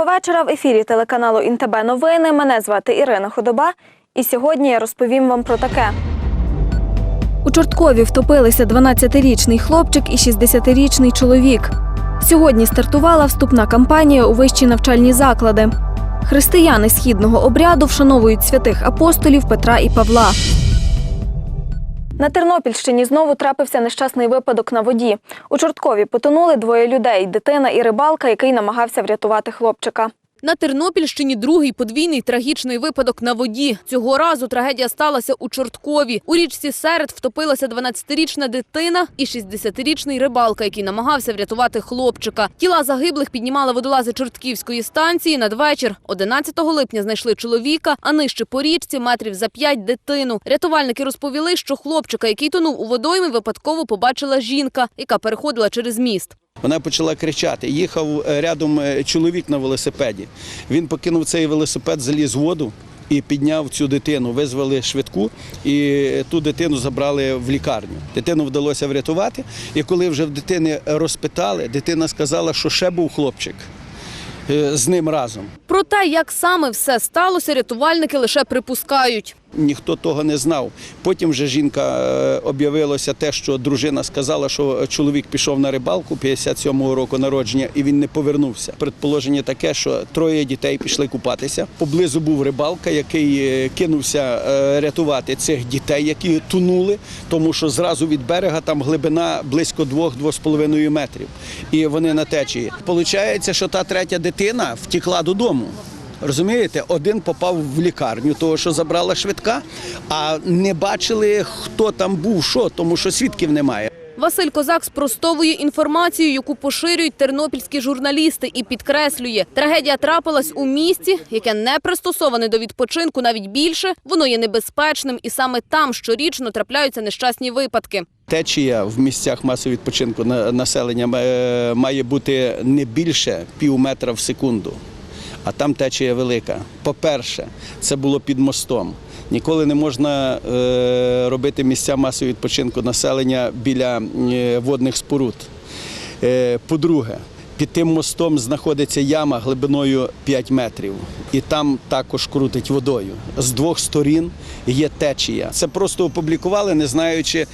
Доброго вечора. В ефірі телеканалу Інтеб новини. Мене звати Ірина Ходоба. І сьогодні я розповім вам про таке. У Чорткові втопилися 12-річний хлопчик і 60-річний чоловік. Сьогодні стартувала вступна кампанія у вищі навчальні заклади. Християни східного обряду вшановують святих апостолів Петра і Павла. На Тернопільщині знову трапився нещасний випадок на воді. У Чорткові потонули двоє людей дитина і рибалка, який намагався врятувати хлопчика. На Тернопільщині другий подвійний трагічний випадок на воді. Цього разу трагедія сталася у Чорткові. У річці Серед втопилася 12-річна дитина і 60-річний рибалка, який намагався врятувати хлопчика. Тіла загиблих піднімали водолази Чортківської станції. Надвечір 11 липня знайшли чоловіка, а нижче по річці метрів за п'ять дитину. Рятувальники розповіли, що хлопчика, який тонув у водоймі, випадково побачила жінка, яка переходила через міст. Вона почала кричати. Їхав е, рядом е, чоловік на велосипеді. Він покинув цей велосипед, заліз в воду і підняв цю дитину. Визвали швидку і ту дитину забрали в лікарню. Дитину вдалося врятувати. І коли вже в дитини розпитали, дитина сказала, що ще був хлопчик е, з ним разом. Про те, як саме все сталося, рятувальники лише припускають. Ніхто того не знав. Потім вже жінка е, об'явилося те, що дружина сказала, що чоловік пішов на рибалку 57-го року народження і він не повернувся. Предположення таке, що троє дітей пішли купатися. Поблизу бубув рибалка, який е, кинувся е, рятувати цих дітей, які тонули, тому що зразу від берега там глибина близько 2-2,5 метрів. І вони на течії. Получається, що та третя дитина втекла додому. Розумієте, один попав в лікарню, того що забрала швидка, а не бачили, хто там був, що, тому що свідків немає. Василь Козак спростовує інформацію, яку поширюють тернопільські журналісти, і підкреслює, трагедія трапилась у місті, яке не пристосоване до відпочинку, навіть більше, воно є небезпечним, і саме там щорічно трапляються нещасні випадки. Течія в місцях масового відпочинку на- населення е, має бути не більше пів метра в секунду, а там течія велика. По-перше, це було під мостом. Ніколи не можна е, робити місця масового відпочинку населення біля е, водних споруд. Е, По-друге, під тим мостом знаходиться яма глибиною 5 метрів, і там також крутить водою. З двох сторін є течія. Це просто опублікували, не знаючи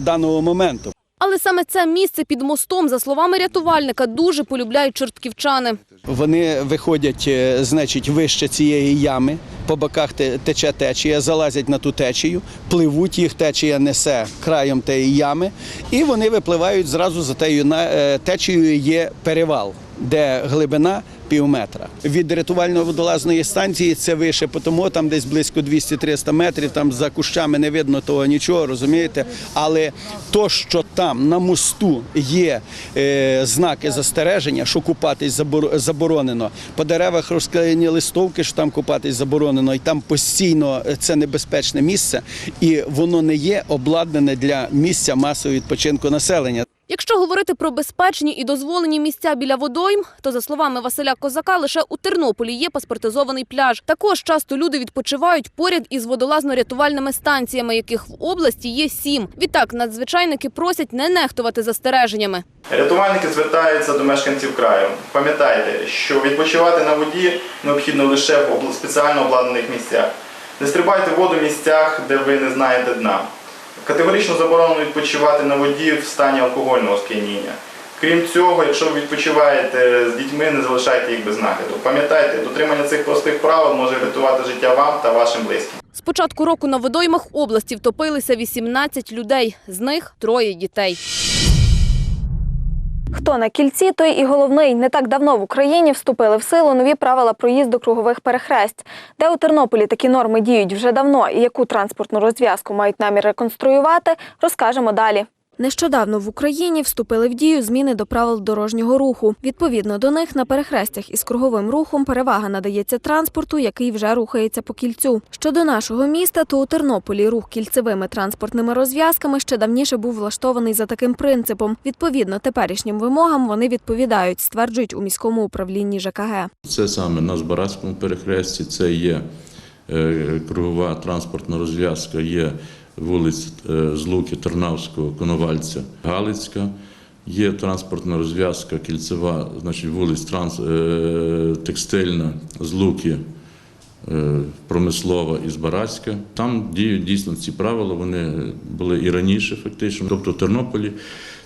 даного моменту. Але саме це місце під мостом, за словами рятувальника, дуже полюбляють чортківчани. Вони виходять, е, значить, вище цієї ями, по боках тече течія, залазять на ту течію, пливуть, їх течія несе краєм тієї ями, і вони випливають зразу за тею е, течією є перевал, де глибина пів метра. Від рятувально-водолазної станції це вище, тому там десь близько 200-300 метрів, там за кущами не видно того нічого, розумієте? Але то, що там на мосту є е, знаки застереження, що купатись забор- заборонено, по деревах розклеєні листовки, що там купатись заборонено, і там постійно е, це небезпечне місце, і воно не є обладнане для місця масового відпочинку населення. Якщо говорити про безпечні і дозволені місця біля водойм, то за словами Василя Козака, лише у Тернополі є паспортизований пляж. Також часто люди відпочивають поряд із водолазно-рятувальними станціями, яких в області є сім. Відтак надзвичайники просять не нехтувати застереженнями. Рятувальники звертаються до мешканців краю. Пам'ятайте, що відпочивати на воді необхідно лише в спеціально обладнаних місцях. Не стрибайте воду в місцях, де ви не знаєте дна. Категорично заборонено відпочивати на воді в стані алкогольного сп'яніння. Крім цього, якщо ви відпочиваєте з дітьми, не залишайте їх без нагляду. Пам'ятайте, дотримання цих простих правил може врятувати життя вам та вашим близьким. З початку року на водоймах області втопилися 18 людей, з них троє дітей. Хто на кільці, той і головний. Не так давно в Україні вступили в силу нові правила проїзду кругових перехресть. Де у Тернополі такі норми діють вже давно і яку транспортну розв'язку мають намір реконструювати, розкажемо далі. Нещодавно в Україні вступили в дію зміни до правил дорожнього руху. Відповідно до них на перехрестях із круговим рухом перевага надається транспорту, який вже рухається по кільцю. Щодо нашого міста, то у Тернополі рух кільцевими транспортними розв'язками ще давніше був влаштований за таким принципом. Відповідно теперішнім вимогам вони відповідають, стверджують у міському управлінні ЖКГ. Це саме на Збаразькому перехресті, це є е, кругова транспортна розв'язка, є вулиць е, Злуки, Тернавського, Коновальця, Галицька. Є транспортна розв'язка кільцева, значить вулиць транс, е, текстильна, Злуки, е, промислова і Збаразька. Там діють дійсно ці правила. Вони були і раніше, фактично. Тобто в Тернополі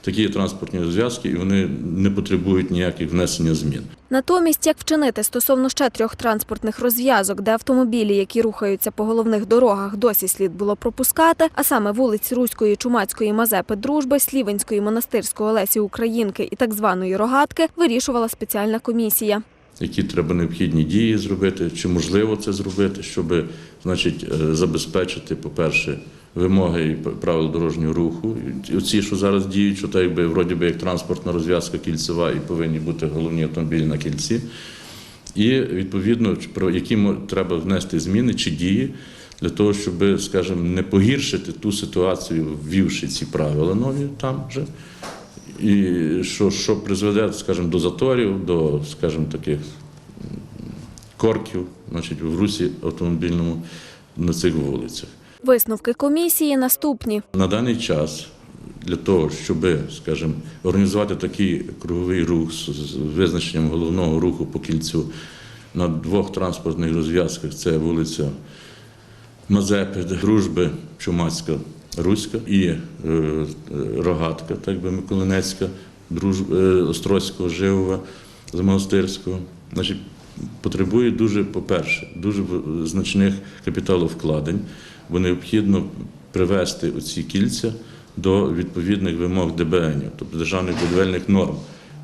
такі є транспортні розв'язки, і вони не потребують ніяких внесення змін. Натомість, як вчинити стосовно ще трьох транспортних розв'язок, де автомобілі, які рухаються по головних дорогах, досі слід було пропускати, а саме вулиць Руської, Чумацької, Мазепи, Дружби, Слівенської, Монастирської, Олесі Українки і так званої Рогатки, вирішувала спеціальна комісія. які треба необхідні дії зробити, чи можливо це зробити, щоб значить, е, забезпечити, по-перше, вимоги і правил дорожнього руху. Оці, що зараз діють, що так якби вроді би як транспортна розв'язка кільцева і повинні бути головні автомобілі на кільці. І відповідно про які треба внести зміни чи дії для того, щоб, скажімо, не погіршити ту ситуацію, ввівши ці правила нові там вже. І що, що призведе, скажімо, до заторів, до, скажімо, таких корків, значить, в русі автомобільному на цих вулицях. Висновки комісії наступні. На даний час для того, щоб, скажімо, організувати такий круговий рух з визначенням головного руху по кільцю на двох транспортних розв'язках, це вулиця Мазепи, Дружби, Чумацька, Руська і е, Рогатка, так би Миколинецька, е, Острозького, Живова, Замонастирського. Потребує дуже, по-перше, дуже значних капіталовкладень, бо необхідно привести оці кільця до відповідних вимог ДБН, тобто державних будівельних норм,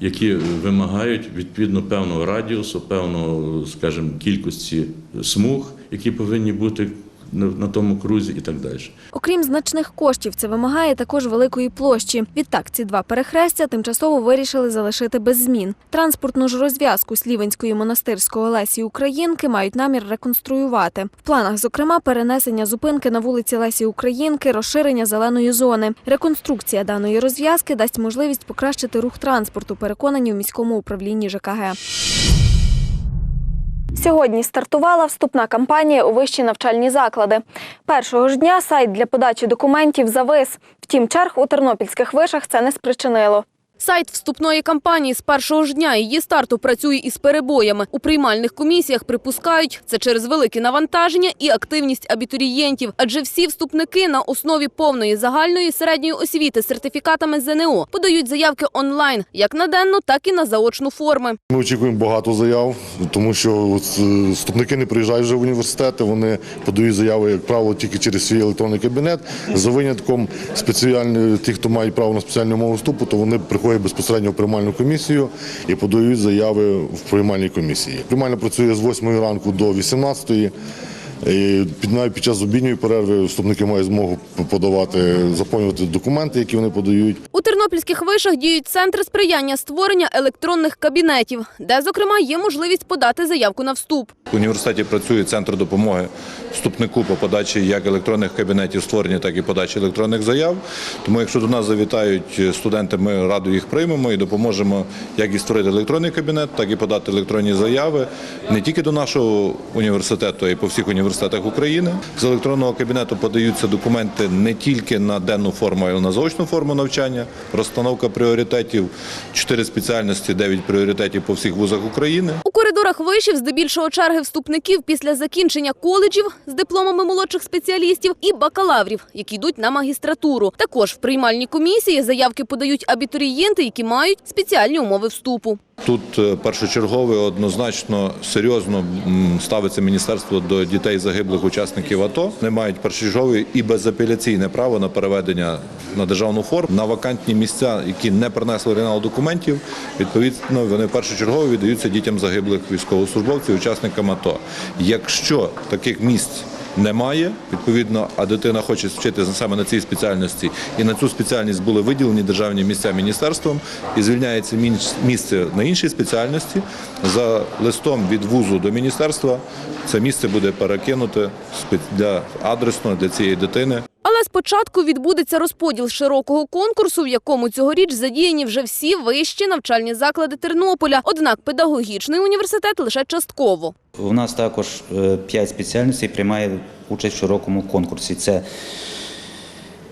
які вимагають відповідно певного радіусу, певного, скажімо, кількості смуг, які повинні бути на, тому крузі і так далі. Окрім значних коштів, це вимагає також великої площі. Відтак, ці два перехрестя тимчасово вирішили залишити без змін. Транспортну ж розв'язку Слівенської монастирської Лесі Українки мають намір реконструювати. В планах, зокрема, перенесення зупинки на вулиці Лесі Українки, розширення зеленої зони. Реконструкція даної розв'язки дасть можливість покращити рух транспорту, переконані в міському управлінні ЖКГ. Сьогодні стартувала вступна кампанія у вищі навчальні заклади. Першого ж дня сайт для подачі документів завис. Втім, черг у тернопільських вишах це не спричинило. Сайт вступної кампанії з першого ж дня її старту працює із перебоями. У приймальних комісіях припускають, це через велике навантаження і активність абітурієнтів. Адже всі вступники на основі повної загальної середньої освіти сертифікатами ЗНО подають заявки онлайн, як на денну, так і на заочну форми. Ми очікуємо багато заяв, тому що е, вступники не приїжджають вже в університети, вони подають заяви, як правило, тільки через свій електронний кабінет. За винятком спеціальні, ті, хто мають право на спеціальну умову вступу, то вони приходять безпосередньо в приймальну комісію і подають заяви в приймальній комісії. Приймальна працює з 8 ранку до 18. І під навіть під час обідньої перерви вступники мають змогу подавати, заповнювати документи, які вони подають. У тернопільських вишах діють центри сприяння створення електронних кабінетів, де, зокрема, є можливість подати заявку на вступ. В університеті працює центр допомоги вступнику по подачі як електронних кабінетів створення, так і подачі електронних заяв. Тому, якщо до нас завітають студенти, ми радо їх приймемо і допоможемо як і створити електронний кабінет, так і подати електронні заяви не тільки до нашого університету, а й по всіх університетах України. З електронного кабінету подаються документи не тільки на денну форму, а й на заочну форму навчання, розстановка пріоритетів, чотири спеціальності, дев'ять пріоритетів по всіх вузах України. У коридорах вишів здебільшого черги вступників після закінчення коледжів з дипломами молодших спеціалістів і бакалаврів, які йдуть на магістратуру. Також в приймальній комісії заявки подають абітурієнти, які мають спеціальні умови вступу. Тут е, першочергове однозначно серйозно ставиться міністерство до дітей загиблих учасників АТО. Вони мають першочергове і безапеляційне право на переведення на державну форму на вакантні місця, які не принесли оригінал документів. Відповідно, вони першочергово віддаються дітям загиблих військовослужбовців, учасникам АТО. Якщо таких місць немає, відповідно, а дитина хоче вчитися саме на цій спеціальності, і на цю спеціальність були виділені державні місця міністерством, і звільняється місце на іншій спеціальності. За листом від вузу до міністерства це місце буде перекинуте для адресно для цієї дитини. Але спочатку відбудеться розподіл широкого конкурсу, в якому цьогоріч задіяні вже всі вищі навчальні заклади Тернополя. Однак педагогічний університет лише частково. У нас також е, п'ять спеціальностей приймає участь в широкому конкурсі. Це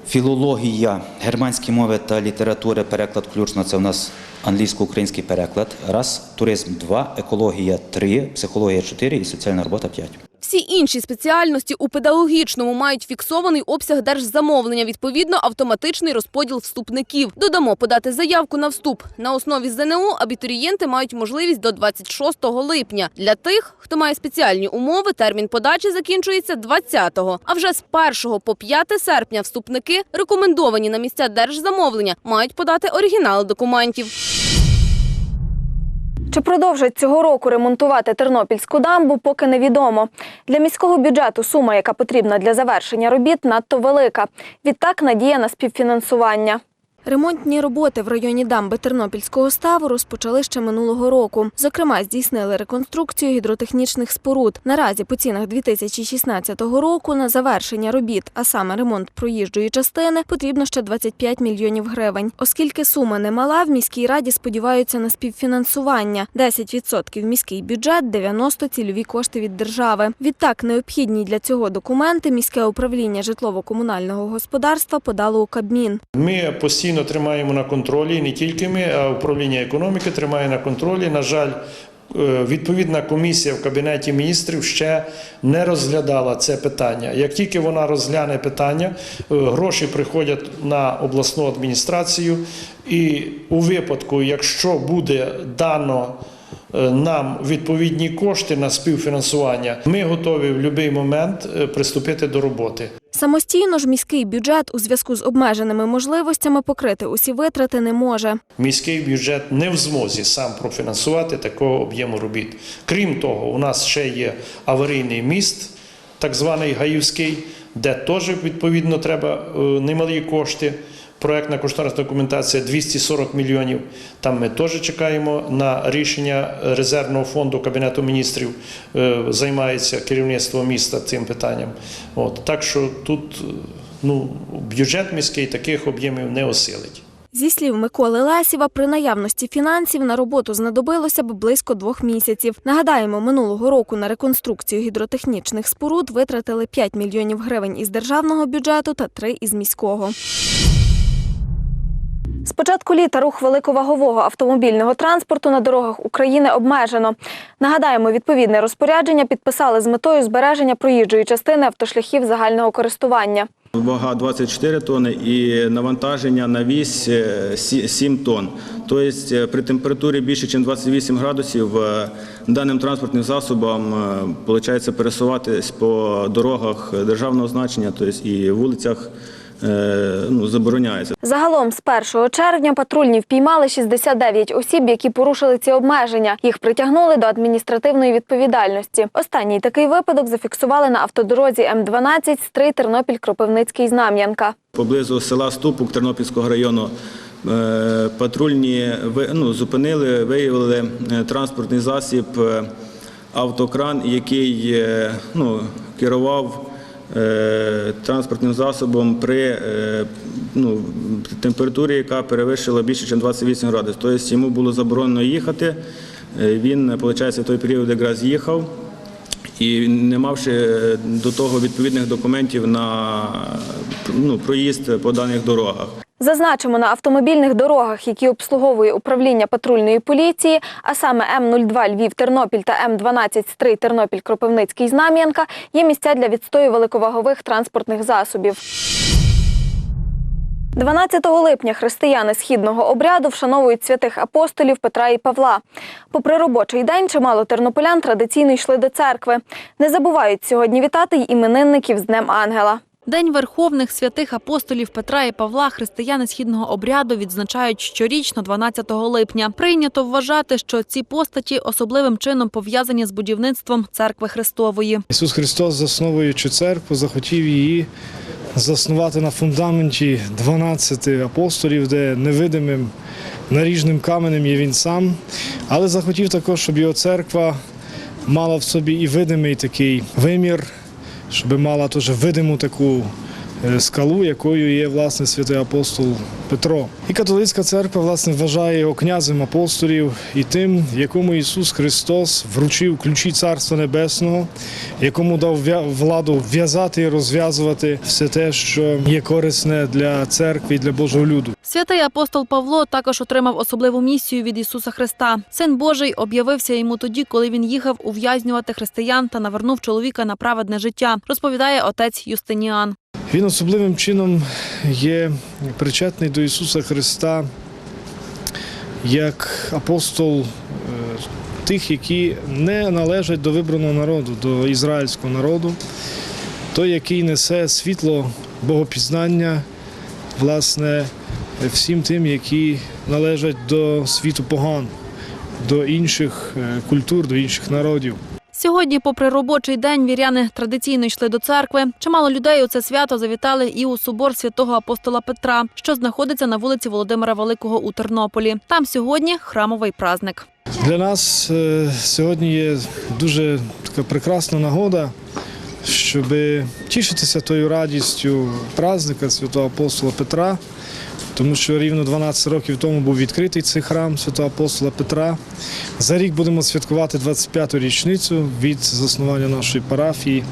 Філологія, германські мови та літератури, переклад включно, це у нас англійсько-український переклад. Раз, туризм два, екологія три, психологія чотири і соціальна робота п'ять. Всі інші спеціальності у педагогічному мають фіксований обсяг держзамовлення, відповідно автоматичний розподіл вступників. Додамо подати заявку на вступ. На основі ЗНО абітурієнти мають можливість до 26 липня. Для тих, хто має спеціальні умови, термін подачі закінчується 20-го. А вже з 1 по 5 серпня вступники, рекомендовані на місця держзамовлення, мають подати оригінали документів. Чи продовжать цього року ремонтувати Тернопільську дамбу, поки невідомо. Для міського бюджету сума, яка потрібна для завершення робіт, надто велика. Відтак надія на співфінансування. Ремонтні роботи в районі дамби Тернопільського ставу розпочали ще минулого року. Зокрема, здійснили реконструкцію гідротехнічних споруд. Наразі по цінах 2016 року на завершення робіт, а саме ремонт проїжджої частини, потрібно ще 25 мільйонів гривень. Оскільки сума немала, в міській раді сподіваються на співфінансування. 10% міський бюджет, 90 – цільові кошти від держави. Відтак, необхідні для цього документи міське управління житлово-комунального господарства подало у Кабмін. Ми постійно тримаємо на контролі, не тільки ми, а управління економіки тримає на контролі. На жаль, е, відповідна комісія в Кабінеті міністрів ще не розглядала це питання. Як тільки вона розгляне питання, е, гроші приходять на обласну адміністрацію, і у випадку, якщо буде дано нам відповідні кошти на співфінансування, ми готові в будь-який момент е, приступити до роботи. Самостійно ж міський бюджет у зв'язку з обмеженими можливостями покрити усі витрати не може. Міський бюджет не в змозі сам профінансувати такого об'єму робіт. Крім того, у нас ще є аварійний міст, так званий Гаївський, де теж відповідно треба е, немалі кошти. Проектна кошторисна документація 240 мільйонів. Там ми теж чекаємо на рішення резервного фонду Кабінету міністрів. Е, Займається керівництво міста цим питанням. От так що тут е, ну, бюджет міський таких об'ємів не осилить. Зі слів Миколи Лесєва, при наявності фінансів на роботу знадобилося б близько двох місяців. Нагадаємо, минулого року на реконструкцію гідротехнічних споруд витратили 5 мільйонів гривень із державного бюджету та 3 із міського. З початку літа рух великовагового автомобільного транспорту на дорогах України обмежено. Нагадаємо, відповідне розпорядження підписали з метою збереження проїжджої частини автошляхів загального користування. Вага 24 тонни і навантаження на вісь е, сі- 7 тонн. Тобто е, при температурі більше, ніж 28 градусів е, даним транспортним засобам виходить пересуватись по дорогах державного значення, тобто і вулицях е, ну, забороняється. Загалом з 1 червня патрульні впіймали 69 осіб, які порушили ці обмеження. Їх притягнули до адміністративної відповідальності. Останній такий випадок зафіксували на автодорозі М12 Стрий Тернопіль Кропивницький Знам'янка. Поблизу села Ступук Тернопільського району е, патрульні ну, зупинили, виявили е, транспортний засіб е, автокран, який е, ну, керував е, транспортним засобом при е, ну, температурі, яка перевищила більше, ніж 28 градусів. Тобто йому було заборонено їхати. Е, Він, виходить, в той період якраз їхав. І не мавши е, до того відповідних документів на ну, проїзд по даних дорогах. Зазначимо, на автомобільних дорогах, які обслуговує управління патрульної поліції, а саме М02 Львів-Тернопіль та М12 Стрий Тернопіль Кропивницький Знам'янка, є місця для відстою великовагових транспортних засобів. 12 липня християни східного обряду вшановують святих апостолів Петра і Павла. Попри робочий день, чимало тернополян традиційно йшли до церкви. Не забувають сьогодні вітати й іменинників з Днем Ангела. День верховних святих апостолів Петра і Павла християни східного обряду відзначають щорічно 12 липня. Прийнято вважати, що ці постаті особливим чином пов'язані з будівництвом церкви Христової. Ісус Христос, засновуючи церкву, захотів її заснувати на фундаменті 12 апостолів, де невидимим наріжним каменем є він сам, але захотів також, щоб його церква мала в собі і видимий такий вимір, щоб мала теж видиму таку скалу, якою є власне святий апостол Петро. І католицька церква власне вважає його князем апостолів і тим, якому Ісус Христос вручив ключі Царства Небесного, якому дав владу в'язати і розв'язувати все те, що є корисне для церкви і для Божого люду. Святий апостол Павло також отримав особливу місію від Ісуса Христа. Син Божий об'явився йому тоді, коли він їхав ув'язнювати християн та навернув чоловіка на праведне життя, розповідає отець Юстиніан. Він особливим чином є причетний до Ісуса Христа як апостол е, тих, які не належать до вибраного народу, до ізраїльського народу, той, який несе світло богопізнання, власне, всім тим, які належать до світу поган, до інших е, культур, до інших народів. Сьогодні, попри робочий день, віряни традиційно йшли до церкви. Чимало людей у це свято завітали і у собор святого апостола Петра, що знаходиться на вулиці Володимира Великого у Тернополі. Там сьогодні храмовий праздник. Для нас е, сьогодні є дуже така прекрасна нагода, щоб тішитися тою радістю праздника святого апостола Петра, тому що рівно 12 років тому був відкритий цей храм святого апостола Петра. За рік будемо святкувати 25-ту річницю від заснування нашої парафії.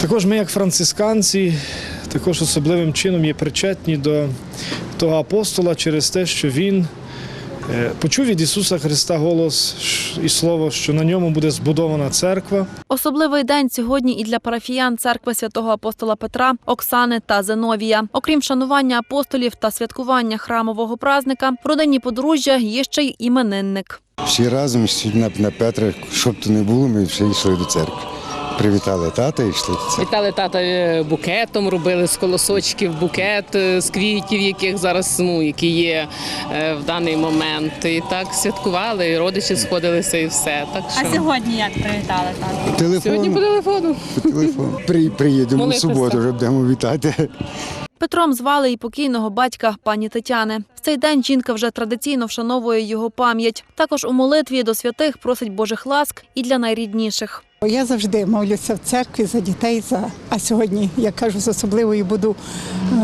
Також ми, як францисканці, також особливим чином є причетні до того апостола через те, що він Почув від Ісуса Христа голос і слово, що на ньому буде збудована церква. Особливий день сьогодні і для парафіян церкви святого апостола Петра, Оксани та Зеновія. Окрім шанування апостолів та святкування храмового празника, в родині подружжя є ще й іменинник. Всі разом на Петра, щоб то не було, ми всі йшли до церкви. Привітали тата і йшли. Вітали тата е, букетом, робили з колосочків букет е, з квітів, яких зараз ну, які є е, в даний момент. І так святкували, і родичі сходилися і все. Так що сьогодні як привітали тата? Телефон, сьогодні по телефону. по телефону. При, приїдемо в суботу, вже будемо вітати. Петром звали і покійного батька пані Тетяни. В цей день жінка вже традиційно вшановує його пам'ять. Також у молитві до святих просить Божих ласк і для найрідніших. Я завжди молюся в церкві за дітей. За а сьогодні я кажу з особливою буду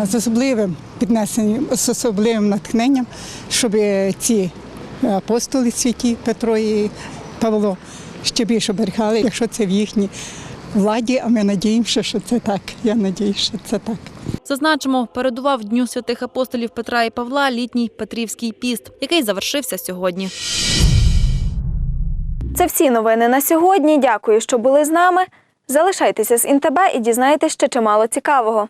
е, з особливим піднесенням, з особливим натхненням, щоб ці апостоли святі Петро і Павло ще більше берегали, якщо це в їхній владі. А ми надіємося, що це так. Я надію, що це так. Зазначимо, передував Дню святих апостолів Петра і Павла літній Петрівський піст, який завершився сьогодні. Це всі новини на сьогодні. Дякую, що були з нами. Залишайтеся з ІНТБ і дізнаєтесь ще чимало цікавого.